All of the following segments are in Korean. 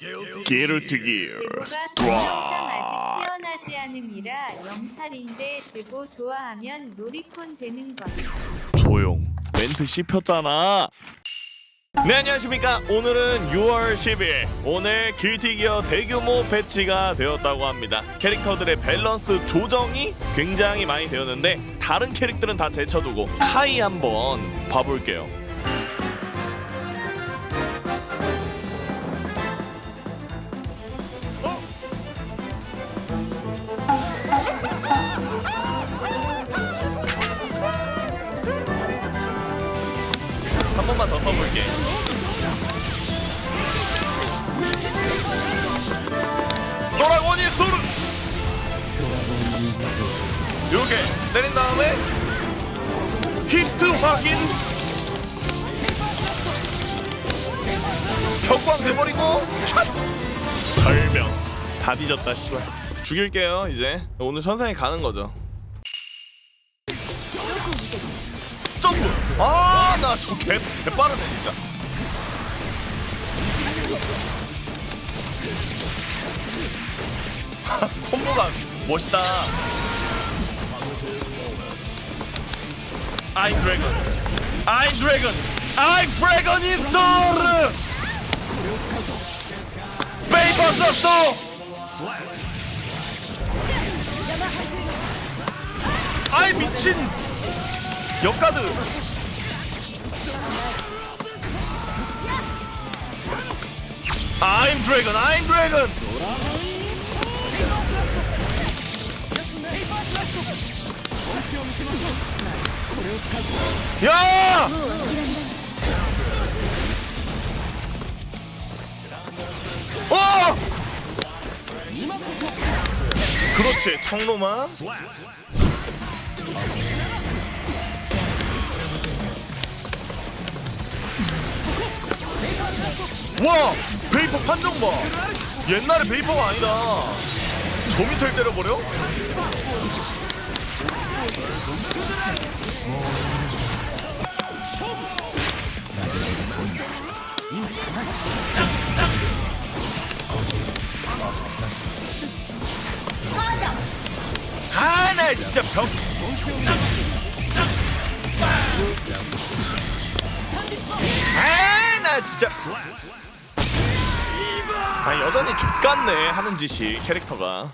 제고가 동영상 아직 태어나지 않음이라 영살인데 제고 좋아하면 로리콘 되는 것. 조용. 멘트 씹혔잖아. 네 안녕하십니까. 오늘은 6월 10일 오늘 길티기어 대규모 배치가 되었다고 합니다. 캐릭터들의 밸런스 조정이 굉장히 많이 되었는데 다른 캐릭터는 다 제쳐두고 카이 한번 봐볼게요 격광 돼버리고 촥. 설명. 다 뒤졌다 씨발. 죽일게요 이제. 오늘 천상에 가는 거죠. 점프. 아, 나저 개, 개 빠르네 진짜. 콤보가 멋있다. 아이 드래곤. 아이 드래곤. 아이 드래곤 인스톨. 페이퍼 서스토. 아이 미친. 역가드. I'm Dragon, I'm Dragon. 야! 어! 그렇지, 청로만. 와! 베이퍼 판정 봐! 옛날에 베이퍼가 아니다. 저 밑을 때려버려? 아. 아, 여전히 족같네 하는 짓이 캐릭터가.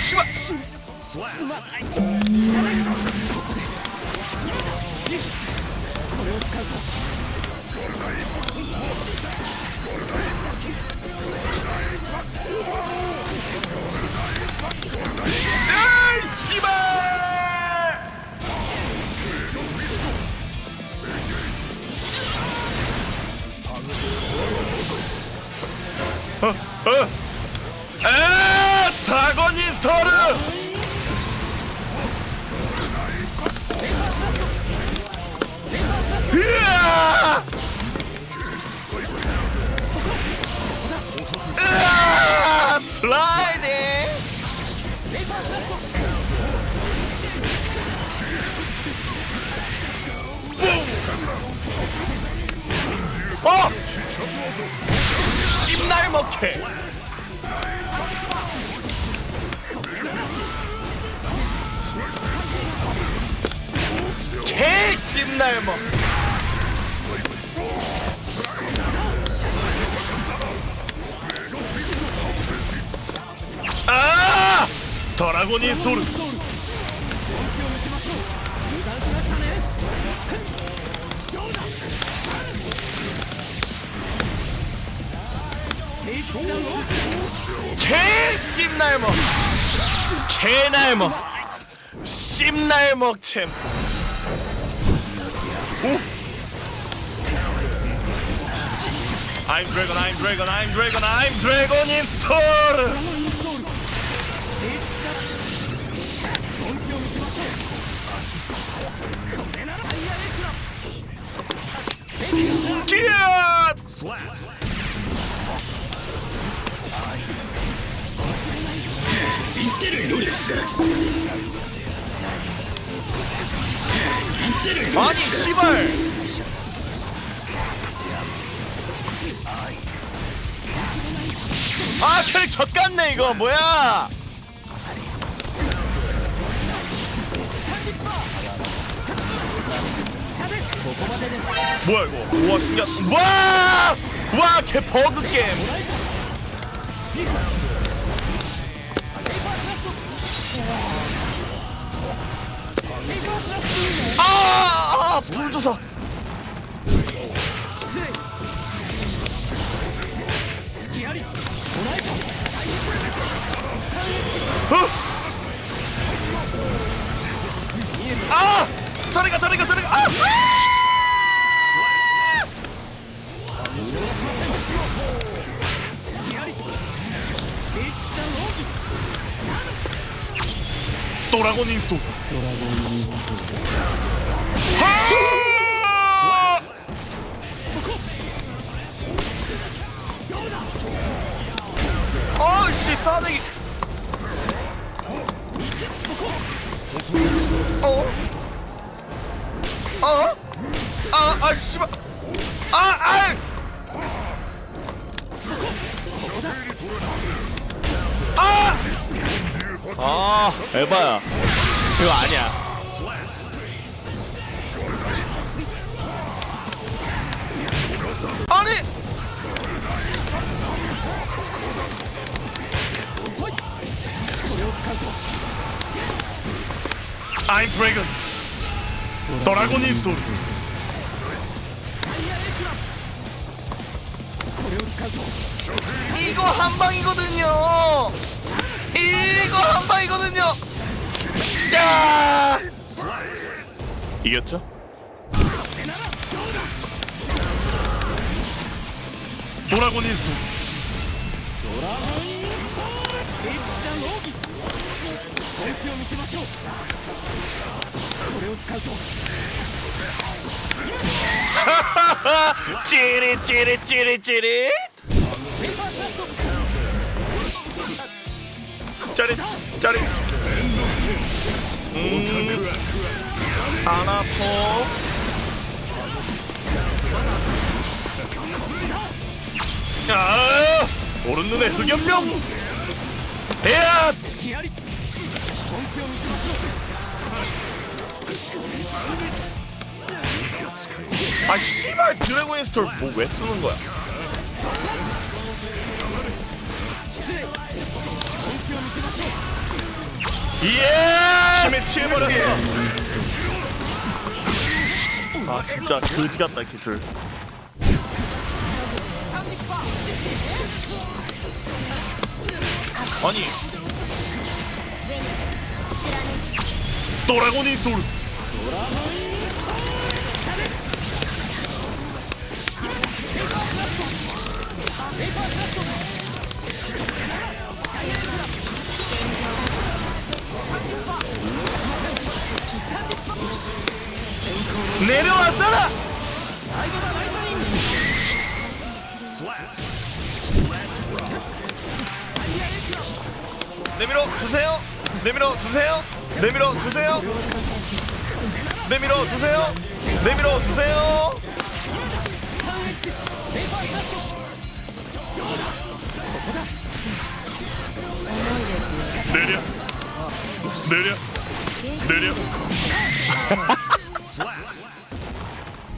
아, 씨발. 에이, 씹날 먹해! 개 씹날 먹. 아! 드라곤이 소르. 개 씹날먹 개날먹 씹날먹 챔프 오 I'm Dragon, I'm Dragon, I'm Dragon, I'm Dragon in Store! 기아! 아니 씨발 아 캐릭 젖같네 이거 뭐야 뭐야 이거 와! 와걔 버그 게임 아, 아 불조사 어? 아! 저리가 저리가 저리가 아! 도라곤 인스토 아! 어이씨 싸대기 어? 어? 아, 아, 씨발. 아, 아! 아! 아, 에바야. 이거 아니야. 아니! I'm Dragon.ドラゴニストル 이거 한 방이거든요. 한 방이거든요. 자. 이겼죠? 도라고니스토. 찌릿 찌릿 찌릿 찌릿 짜릿 짜릿 음. 아나포. 아 오른 눈에 흑연명 에앗. 아 씨발 드래곤 스톨 뭐왜 쓰는 거야 예! 힘에 취해버렸어. 아 진짜 거지 같다 기술. 아니. 도라고니 돌. 주세요. 내밀어 주세요. 내밀어 주세요. 내밀어 주세요. 내려. 내려. 내려.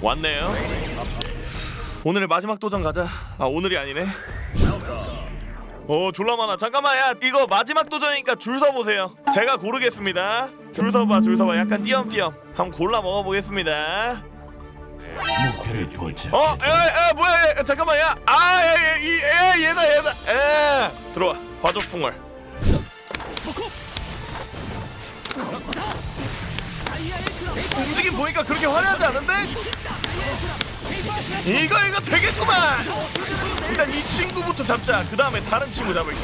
왔네요. 오늘의 마지막 도전 가자. 아 오늘이 아니네. 어 졸라 많아. 잠깐만 야 이거 마지막 도전이니까 줄 서 보세요. 제가 고르겠습니다. 줄 서봐 줄 서봐. 약간 띄엄띄엄. 한번 골라 먹어보겠습니다. 목표를 포착. 어, 야, 야, 뭐야, 야, 야, 잠깐만, 야, 아, 야, 야, 이, 야, 얘다, 얘다, 에, 들어와, 화족풍월. 움직임 보니까 그렇게 화려하지 않은데? 이거 이거 되겠구만! 일단 이 친구부터 잡자. 그 다음에 다른 친구 잡을게.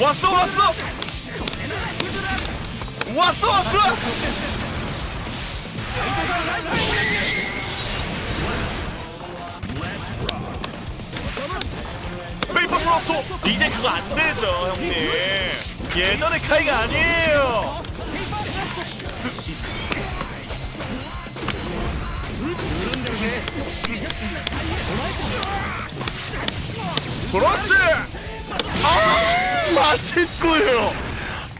왔어 왔어! 왔어 왔어! 페이퍼 브로토! 이제 그거 안 되죠 형님. 예전의 카이가 아니에요. 그렇지. 아 맛있고요.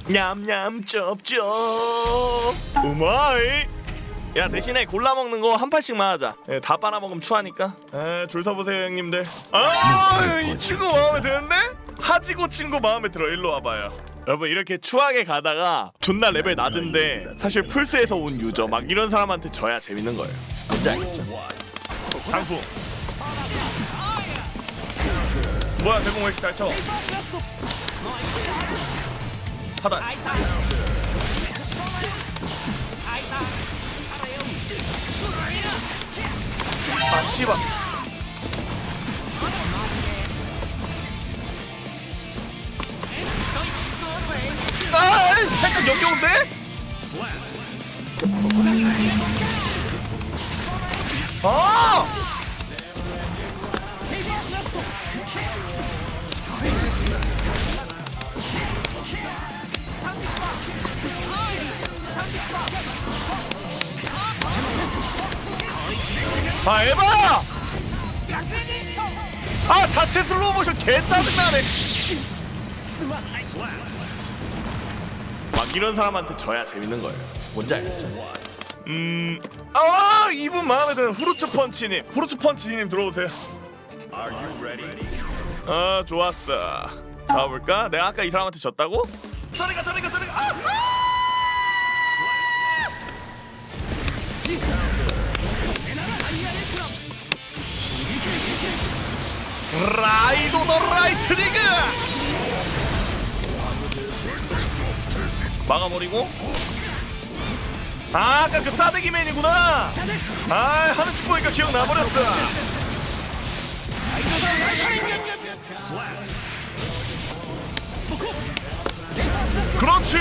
냠냠 쩝쩝. 우마이. 야 대신에 골라 먹는 거 한 판씩만 하자. 예, 다 빨아 먹으면 추하니까. 에, 줄 서보세요 형님들. 아이 친구 마음에 드는데? 하지고 친구 마음에 들어. 일로 와봐요 여러분 이렇게 추하게 가다가 존나 레벨 낮은데 사실 플스에서 온 유저 막 이런 사람한테 져야 재밌는 거예요 뭔지 알겠죠? 장풍 뭐야 대공 왜 이렇게 잘 쳐? 하단 아 씨발 아 살짝 역겨운데? 아! 아 에바! 아 자체 슬로우 모션 개 짜증나네 막 이런 사람한테 져야 재밌는 거예요 뭔지 알겠죠? 음... 아 이분 마음에 드는 후르츠 펀치님 후르츠 펀치님 들어오세요 아 좋았어 잡아볼까? 내가 아까 이 사람한테 졌다고? 저리가 저리가 저리가 아! 아! 라이도 더 라이트 리그 막아버리고 아 아까 그 싸대기 맨이구나 아 하는 집 보니까 기억나버렸어 그렇지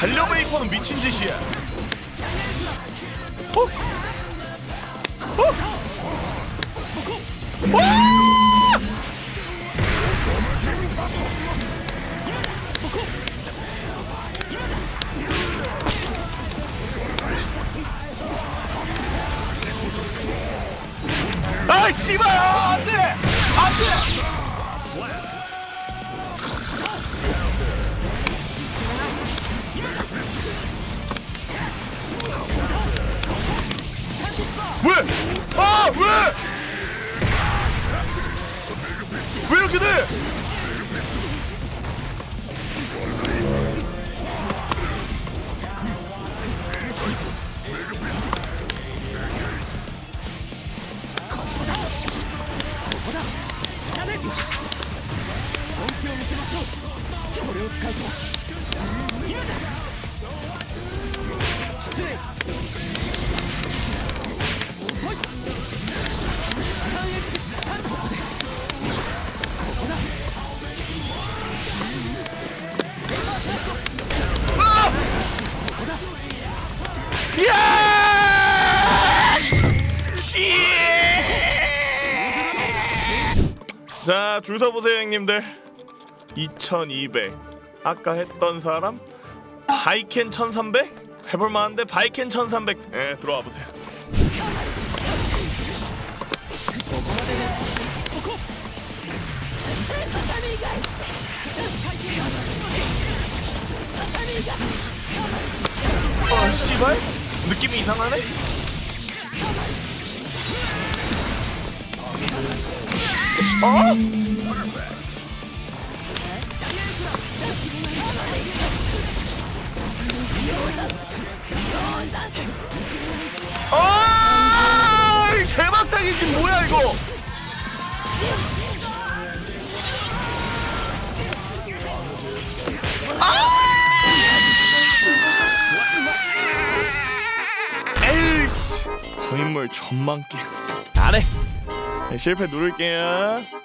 달려베이커는 미친 짓이야 어? 어? 와! 왜? 아 왜? 왜 이렇게 돼? 줄 서보세요, 형님들. 2200. 아까 했던 사람? 바이켄 1300? 해볼만한데 바이켄 1300. 예, 들어와 보세요. 아, 씨발? 느낌이 이상하네? 어? 아! 이 개막장이지 뭐야 이거? 에이씨 고인물 전망기 안해 실패 누를게요